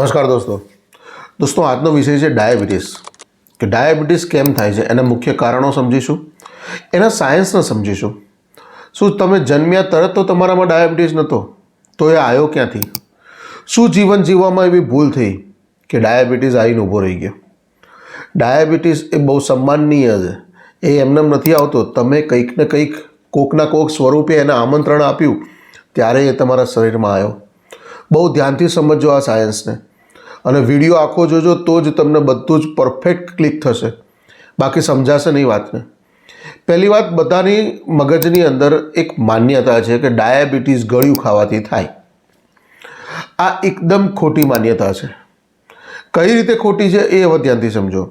નમસ્કાર દોસ્તો. દોસ્તો, આજનો વિષય છે ડાયાબિટીસ. કે ડાયાબિટીસ કેમ થાય છે? એના મુખ્ય કારણો સમજીશું. એના સાયન્સને સમજીશું. શું તમે જન્મ્યા તરત તો તમારામાં ડાયાબિટીસ નહોતો? તો એ આવ્યો ક્યાંથી? શું જીવન જીવવામાં એવી ભૂલ થઈ કે ડાયાબિટીસ આવીને ઊભો રહી ગયો? ડાયાબિટીસ એ બહુ સન્માનનીય છે. એ એમનેમ નથી આવતો. તમે કંઈક ને કંઈક કોકના કોક સ્વરૂપે એને આમંત્રણ આપ્યું, ત્યારે એ તમારા શરીરમાં આવ્યો બહુ ધ્યાનથી સમજજો આ સાયન્સને. અને વીડિયો આખો જોજો તો જ તમને બધું જ પરફેક્ટ ક્લિક થશે. બાકી સમજાશે નહીં વાતને. પહેલી વાત, બધાની મગજની અંદર એક માન્યતા છે કે ડાયાબિટીસ ગળ્યું ખાવાથી થાય. આ એકદમ ખોટી માન્યતા છે. કઈ રીતે ખોટી છે એ હવે ધ્યાનથી સમજો.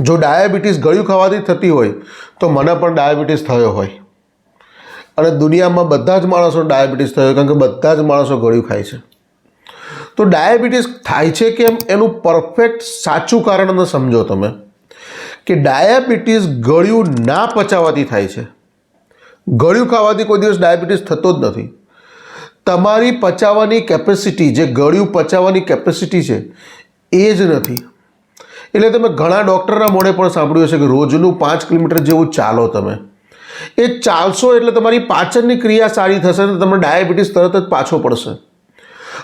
જો ડાયાબિટીસ ગળ્યું ખાવાથી થતી હોય, તો મને પણ ડાયાબિટીસ થયો હોય. અને દુનિયામાં બધા જ માણસો ડાયાબિટીસ થયો, કારણ કે બધા જ માણસો ગળ્યું ખાય છે. તો ડાયાબિટીસ થાય છે કેમ? એનું પરફેક્ટ સાચું કારણ સમજો તમે કે ડાયાબિટીસ ગળ્યું ના પચાવવાથી થાય છે. ગળ્યું ખાવાથી કોઈ દિવસ ડાયાબિટીસ થતો જ નથી. તમારી પચાવવાની કેપેસિટી, જે ગળ્યું પચાવવાની કેપેસિટી છે, એ જ નથી. એટલે તમે ઘણા ડૉક્ટરના મોડે પણ સાંભળ્યું હશે કે રોજનું પાંચ કિલોમીટર જેવું ચાલો તમે. એ ચાલશો એટલે તમારી પાચનની ક્રિયા સારી થશે અને તમને ડાયાબિટીસ તરત જ પાછો પડશે.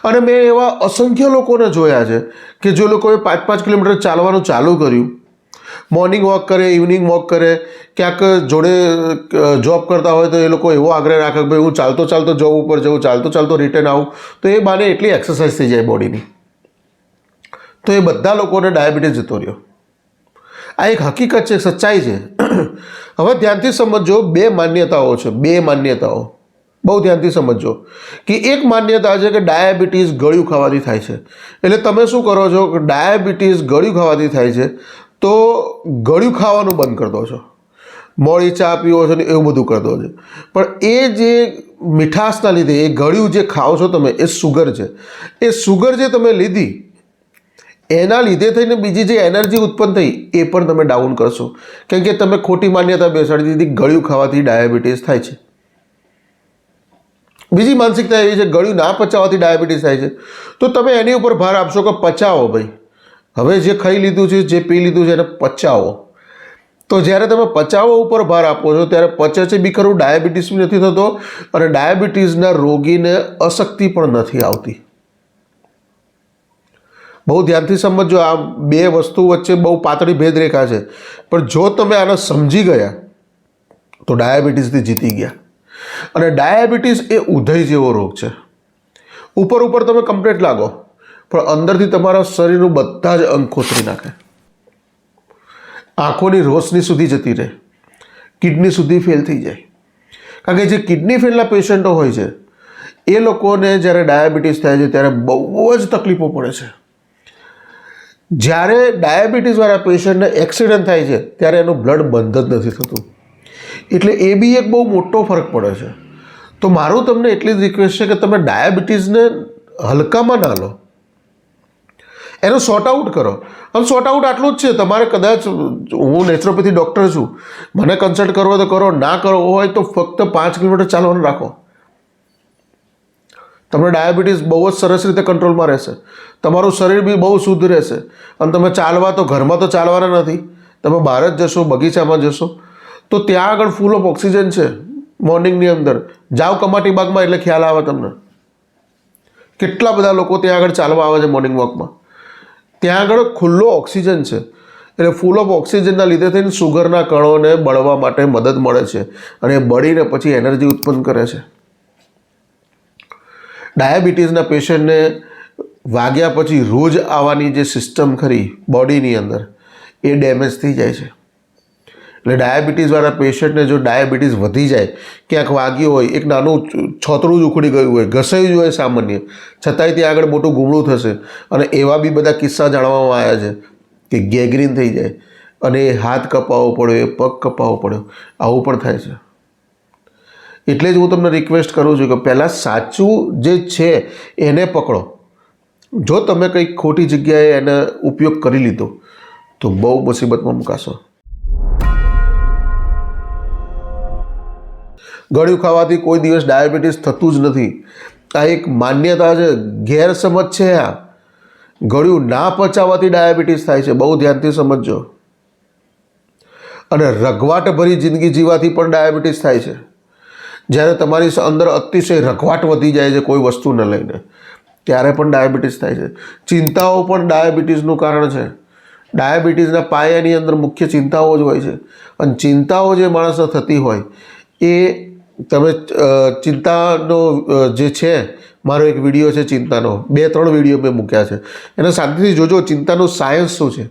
અને મેં એવા અસંખ્ય લોકોને જોયા છે કે જે લોકોએ પાંચ પાંચ કિલોમીટર ચાલવાનું ચાલુ કર્યું. મોર્નિંગ વોક કરે, ઇવનિંગ વોક કરે, ક્યાંક જોડે જોબ કરતા હોય તો એ લોકો એવો આગ્રહ રાખે કે ભાઈ હું ચાલતો ચાલતો જોબ ઉપર જઉં, ચાલતો ચાલતો રિટર્ન આવું. તો એ બાને એટલી એક્સરસાઇઝ થઈ જાય બોડીની તો એ બધા લોકોને ડાયાબિટીસ જતો રહ્યો. આ એક હકીકત છે, સચ્ચાઈ છે. હવે ધ્યાનથી સમજજો, બે માન્યતાઓ છે, બે માન્યતાઓ. બહુ ધ્યાનથી સમજજો કે એક માન્યતા છે કે ડાયાબિટીસ ગળ્યું ખાવાથી થાય છે. એટલે તમે શું કરો છો કે ડાયાબિટીસ ગળ્યું ખાવાથી થાય છે, તો ગળ્યું ખાવાનું બંધ કરી દો છો. મોડી ચા પીવો છો ને એવું બધું કરી દો છો. પણ એ જે મીઠાશના લીધે, એ ગળ્યું જે ખાઓ છો તમે, એ સુગર છે. એ સુગર જે તમે લીધી એના લીધે થઈને બીજી જે એનર્જી ઉત્પન્ન થઈ, એ પણ તમે ડાઉન કરશો. કેમ કે તમે ખોટી માન્યતા બેસાડી દીધી, ગળ્યું ખાવાથી ડાયાબિટીસ થાય છે. બીજી માનસિકતા એવી છે, ગળ્યું ના પચાવવાથી ડાયાબિટીસ થાય છે. તો તમે એની ઉપર ભાર આપશો કે પચાવો ભાઈ. હવે જે ખાઈ લીધું છે, જે પી લીધું છે, એને પચાવો. તો જ્યારે તમે પચાવો ઉપર ભાર આપો છો, ત્યારે પચે છે બી ખરું ડાયાબિટીસ બી નથી થતો અને ડાયાબિટીસના રોગીને અશક્તિ પણ નથી આવતી. બહુ ધ્યાનથી સમજજો, આ બે વસ્તુ વચ્ચે બહુ પાતળી ભેદરેખા છે. પણ જો તમે આને સમજી ગયા, તો ડાયાબિટીસથી જીતી ગયા. અને ડાયાબિટીસ એ ઉધય જેવો રોગ છે. ઉપર ઉપર તમે કમ્પ્લેટ લાગો, પણ અંદરથી તમારા શરીરનું બધા જ અંગ ખોતરી નાખે. આંખોની રોશની સુધી જતી રહે. કિડની સુધી ફેલ થઈ જાય. કારણ કે જે કિડની ફેલના પેશન્ટો હોય છે, એ લોકોને જ્યારે ડાયાબિટીસ થાય છે, ત્યારે બહુ જ તકલીફો પડે છે. જ્યારે ડાયાબિટીસવાળા પેશન્ટને એક્સિડન્ટ થાય છે, ત્યારે એનું બ્લડ બંધ જ નથી થતું. એટલે એ બી એક બહુ મોટો ફરક પડે છે. તો મારું તમને એટલી જ રિક્વેસ્ટ છે કે તમે ડાયાબિટીસને હલકામાં ના લો. એનો સોર્ટ આઉટ કરો. અને સોર્ટ આઉટ આટલું જ છે. તમારે કદાચ, હું નેચરોપેથી ડૉક્ટર છું. મને કન્સલ્ટ કરવો તો કરો, ના કરવો હોય તો ફક્ત પાંચ કિલોમીટર ચાલવાનું રાખો. તમને ડાયાબિટીસ બહુ જ સરસ રીતે કંટ્રોલમાં રહેશે. તમારું શરીર બી બહુ શુદ્ધ રહેશે. અને તમે ચાલવા, તો ઘરમાં તો ચાલવાના નથી. તમે બહાર જ જશો, બગીચામાં જશો. તો ત્યાં આગળ ફૂલ ઓફ ઓક્સિજન છે મોર્નિંગની અંદર. જાઓ કમાટી બાગમાં, એટલે ખ્યાલ આવે તમને. કેટલા બધા લોકો ત્યાં આગળ ચાલવા આવે છે મોર્નિંગ વોકમાં ત્યાં આગળ ખુલ્લો ઓક્સિજન છે. એટલે ફૂલ ઓફ ઓક્સિજનના લીધે થઈને સુગરના કણોને બળવા માટે મદદ મળે છે. અને બળીને પછી એનર્જી ઉત્પન્ન કરે છે. ડાયાબિટીસના પેશન્ટને વાગ્યા પછી રોજ આવવાની જે સિસ્ટમ ખરી બોડીની અંદર, એ ડેમેજ થઈ જાય છે. એટલે ડાયાબિટીસવાળા પેશન્ટને જો ડાયાબિટીસ વધી જાય, ક્યાંક વાગ્યું હોય, એક નાનું છોતરું જ ઉખડી ગયું હોય, ઘસાયું હોય સામાન્ય, છતાંય ત્યાં આગળ મોટું ગુમડું થશે. અને એવા બી બધા કિસ્સા જાણવામાં આવ્યા છે કે ગેગ્રીન થઈ જાય અને એ હાથ કપાવવો પડ્યો, એ પગ કપાવવો પડ્યો, આવું પણ થાય છે. એટલે જ હું તમને રિક્વેસ્ટ કરું છું કે પહેલાં સાચું જે છે એને પકડો. જો તમે કંઈક ખોટી જગ્યાએ એને ઉપયોગ કરી લીધો, તો બહુ મુસીબતમાં મુકાશો. ગળ્યું ખાવાથી કોઈ દિવસ ડાયાબિટીસ થતું જ નથી. આ એક માન્યતા છે, ગેરસમજ છે આ. ગળ્યું ના પચાવવાથી ડાયાબિટીસ થાય છે, બહુ ધ્યાનથી સમજજો. અને રઘવાટ ભરી જિંદગી જીવવાથી પણ ડાયાબિટીસ થાય છે. જ્યારે તમારી અંદર અતિશય રઘવાટ વધી જાય છે કોઈ વસ્તુને લઈને, ત્યારે પણ ડાયાબિટીસ થાય છે. ચિંતાઓ પણ ડાયાબિટીસનું કારણ છે. ડાયાબિટીસના પાયાની અંદર મુખ્ય ચિંતાઓ જ હોય છે. અને ચિંતાઓ જે માણસને થતી હોય, એ તમે ચિંતાનો જે છે, મારો એક વીડિયો છે ચિંતાનો. બે, ત્રણ વીડિયો મેં મૂક્યા છે. એને શાંતિથી જોજો, ચિંતાનું સાયન્સ શું છે?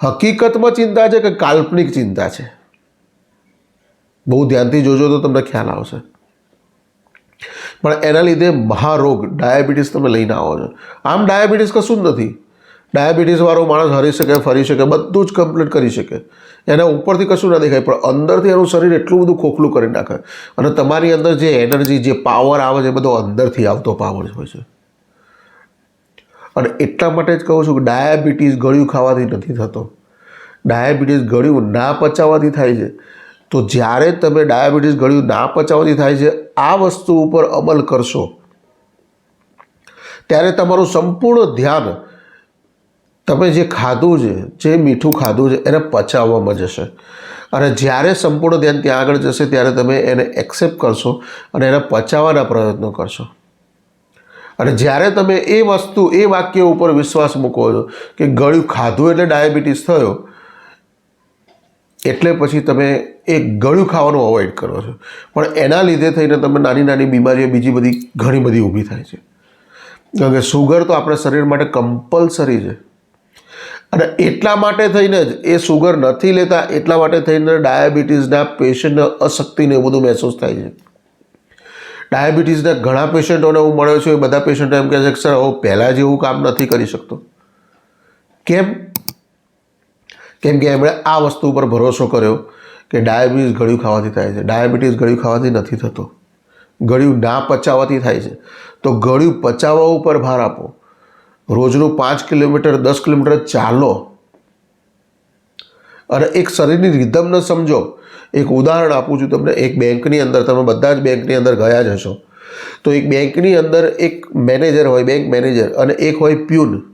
હકીકતમાં ચિંતા છે કે કાલ્પનિક ચિંતા છે? બહુ ધ્યાનથી જોજો તો તમને ખ્યાલ આવશે. પણ એના લીધે મહારોગ, ડાયાબિટીસ તમે લઈને આવો છો. આમ ડાયાબિટીસ કશું જ નથી. ડાયાબિટીસવાળો માણસ હરી શકે, ફરી શકે, બધું જ કમ્પ્લીટ કરી શકે. એના ઉપરથી કશું ના દેખાય, પણ અંદરથી એનું શરીર એટલું બધું ખોખલું કરી નાખે. અને તમારી અંદર જે એનર્જી જે પાવર આવે છે, એ બધો અંદરથી આવતો પાવર હોય છે. અને એટલા માટે જ કહું છું કે ડાયાબિટીસ ગળ્યું ખાવાથી નથી થતો. ડાયાબિટીસ ગળ્યું ના પચાવવાથી થાય છે. તો જ્યારે તમે ડાયાબિટીસ ગળ્યું ના પચાવવાથી થાય છે, આ વસ્તુ ઉપર અમલ કરશો. ત્યારે તમારું સંપૂર્ણ ધ્યાન, તમે જે ખાધું છે, જે મીઠું ખાધું છે, એને પચાવવામાં જશે. અને જ્યારે સંપૂર્ણ ધ્યાન ત્યાં આગળ જશે, ત્યારે તમે એને એક્સેપ્ટ કરશો અને એને પચાવવાના પ્રયત્નો કરશો. અને જ્યારે તમે એ વસ્તુ, એ વાક્ય ઉપર વિશ્વાસ મૂકો છો કે ગળ્યું ખાધું એટલે ડાયાબિટીસ થયો એટલે પછી તમે એ ગળ્યું ખાવાનું અવોઇડ કરો છો. પણ એના લીધે થઈને તમે નાની નાની બીમારીઓ બીજી બધી ઘણી બધી ઊભી થાય છે. કારણ કે સુગર તો આપણા શરીર માટે કમ્પલસરી છે. અને એટલા માટે થઈને જ એ સુગર નથી લેતા, એટલા માટે થઈને ડાયાબિટીસના પેશન્ટને અશક્તિને એવું બધું મહેસૂસ થાય છે. ડાયાબિટીસના ઘણા પેશન્ટોને હું મળ્યો છું એ બધા પેશન્ટો એમ કહે છે કે, સર હું પહેલાં જેવું કામ નથી કરી શકતો. કેમ? કેમ કે એમણે આ વસ્તુ ઉપર ભરોસો કર્યો કે ડાયાબિટીસ ગળ્યું ખાવાથી થાય છે. ડાયાબિટીસ ગળ્યું ખાવાથી નથી થતો. ગળ્યું ના પચાવવાથી થાય છે. તો ગળ્યું પચાવવા ઉપર ભાર આપો. રોજનું પાંચ કિલોમીટર, દસ કિલોમીટર ચાલો. અને એક શરીરની રિધમને સમજો. એક ઉદાહરણ આપું છું તમને. એક બેંકની અંદર, તમે બધા જ બેંકની અંદર ગયા જ હશો. તો એક બેંકની અંદર એક મેનેજર હોય બેંક મેનેજર અને એક હોય પ્યુન.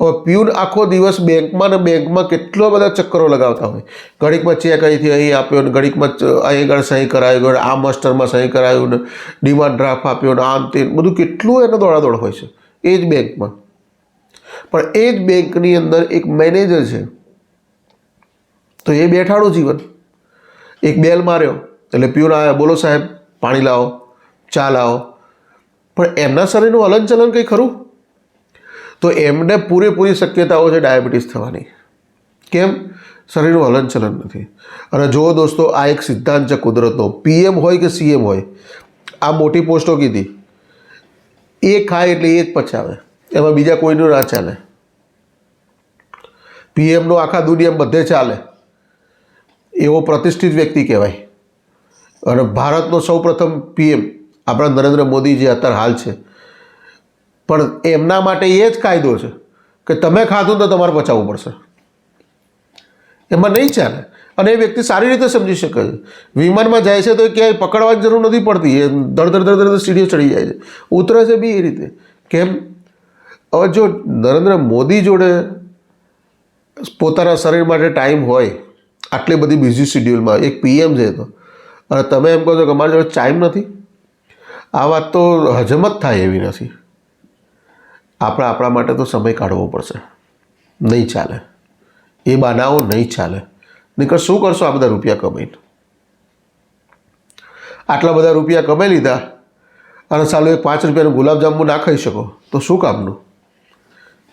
હવે પ્યુન આખો દિવસ બેંકમાં ને બેંકમાં કેટલો બધા ચક્કરો લગાવતા હોય. ઘડીકમાં ચેક અહીંથી અહીં આપ્યો ને ઘડીકમાં અહીં આગળ સહી કરાયું ને આ માસ્ટરમાં સહી કરાયું ને ડિમાન્ડ ડ્રાફ્ટ આપ્યો ને આમ તે બધું કેટલું એનો દોડાદોડ હોય છે. એ જ બેંકમાં. પણ એ જ બેંકની અંદર એક મેનેજર છે. તો એ બેઠાડું જીવન. એક બેલ માર્યો. એટલે પ્યુન આવ્યા બોલો સાહેબ, પાણી લાવો, ચા લાવો. પણ એમના શરીરનું હલનચલન કંઈ ખરું? તો એમને પૂરેપૂરી શક્યતાઓ છે ડાયાબિટીસ થવાની. કેમ? શરીરનું હલનચલન નથી. અને જુઓ દોસ્તો, આ એક સિદ્ધાંત છે કુદરતનો. પીએમ હોય કે સીએમ હોય? આ મોટી પોસ્ટો કીધી. એ ખાય એટલે એ જ પચાવે. એમાં બીજા કોઈનું ના ચાલે. પીએમનો આખા દુનિયામાં બધે ચાલે. એવો પ્રતિષ્ઠિત વ્યક્તિ કહેવાય. અને ભારતનો સૌપ્રથમ પીએમ આપણા નરેન્દ્ર મોદી જે અત્યારે હાલ છે. પણ એમના માટે એ જ કાયદો છે કે તમે ખાધું તો તમારે પચાવવું પડશે. એમાં નહીં ચાલે. અને એ વ્યક્તિ સારી રીતે સમજી શકે છે. વિમાનમાં જાય છે તો ક્યાંય પકડવાની જરૂર નથી પડતી. એ ધડ ધડ ધડ સીડીઓ ચડી જાય છે. ઉતરે છે બી એ રીતે. કેમ? હવે જો નરેન્દ્ર મોદી જોડે પોતાના શરીર માટે ટાઈમ હોય, આટલી બધી બિઝી શિડ્યુલમાં એક પીએમ છે તો, અને તમે એમ કહો છો કે મારી જોડે ટાઈમ નથી. આ વાત તો હજમ જ થાય એવી નથી. આપણે આપણા માટે તો સમય કાઢવો પડશે. નહીં ચાલે. એ બનાવો નહીં ચાલે. નીકળ શું કરશો આ બધા રૂપિયા કમાઈને? આટલા બધા રૂપિયા કમાઈ લીધા અને સાલું એક પાંચ રૂપિયાનું ગુલાબજાંબુ ના ખાઈ શકો, તો શું કામનું?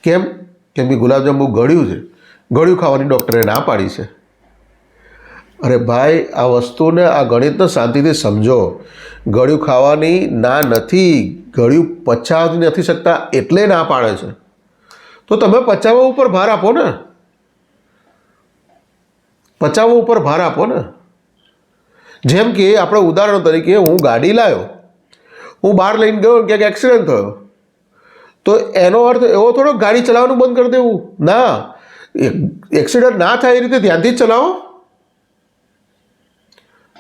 કેમ? કેમ કે ગુલાબજાંબુ ગળ્યું છે. ગળ્યું ખાવાની ડૉક્ટરે ના પાડી છે. અરે ભાઈ, આ વસ્તુને આ ગણિતને શાંતિથી સમજો. ગળ્યું ખાવાની ના નથી, ગળ્યું પચાવી નથી શકતા એટલે ના પાડે છે. તો તમે પચાવવા ઉપર ભાર આપો ને. પચાવવા ઉપર ભાર આપો ને. જેમ કે આપણે ઉદાહરણ તરીકે હું ગાડી લાવ્યો હું બહાર લઈને ગયો ક્યાંક એક્સિડન્ટ થયો. તો એનો અર્થ એવો થોડો, ગાડી ચલાવવાનું બંધ કરી દેવું. ના એક્સિડન્ટ ના થાય એ રીતે ધ્યાનથી જ ચલાવો.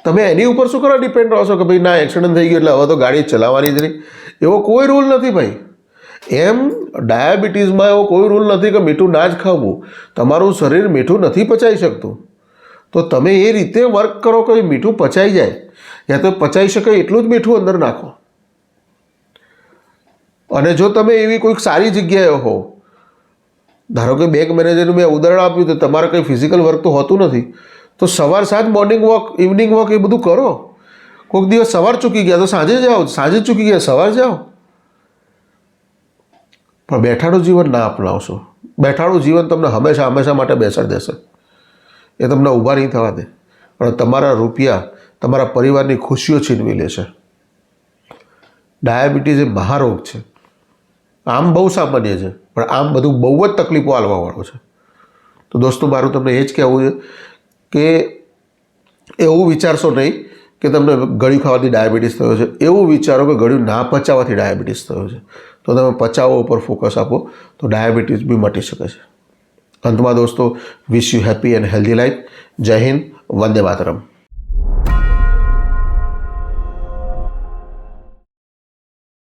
તમે એની ઉપર શું કરો? ડિપેન્ડ રહો છો કે ભાઈ ના એક્સિડન્ટ થઈ ગયો એટલે હવે તો ગાડી ચલાવવાની જ નહીં. એવો કોઈ રૂલ નથી ભાઈ. એમ ડાયાબિટીસમાં એવો કોઈ રૂલ નથી કે મીઠું ના જ ખાવું. તમારું શરીર મીઠું નથી પચાવી શકતું. તો તમે એ રીતે વર્ક કરો કે મીઠું પચાઈ જાય. યા તો પચાઈ શકે એટલું જ મીઠું અંદર નાખો. અને જો તમે એવી કોઈક સારી જગ્યાએ હો, ધારો કે બેંક મેનેજરનું મેં ઉદાહરણ આપ્યું તો તમારે કંઈ ફિઝિકલ વર્ક તો હોતું નથી. તો સવાર સાંજ મોર્નિંગ વોક ઇવનિંગ વોક એ બધું કરો. કોઈક દિવસ સવાર ચૂકી ગયા તો સાંજે જાઓ, સાંજે ચૂકી ગયા સવાર જાઓ. પણ બેઠાડું જીવન ના અપનાવશો. બેઠાડું જીવન તમને હંમેશા હંમેશા માટે બેસાડ દેશે. એ તમને ઊભા નહીં થવા દે. પણ તમારા રૂપિયા, તમારા પરિવારની ખુશીઓ છીનવી લેશે ડાયાબિટીસ એ મહારોગ છે. આમ બહુ સામાન્ય છે, પણ આમ બધું બહુ જ તકલીફો આલવાવાળો છે. તો દોસ્તો, મારું તમને એ જ કહેવું છે કે એવું વિચારશો નહીં કે તમને ગળ્યું ખાવાથી ડાયાબિટીસ થયો છે. એવું વિચારો કે ગળ્યું ના પચાવવાથી ડાયાબિટીસ થયો છે. તો તમે પચાવો ઉપર ફોકસ આપો, તો ડાયાબિટીસ બી મટી શકે છે. અંતમાં દોસ્તો wish you happy and healthy life જય હિન્દ, વંદે માતરમ.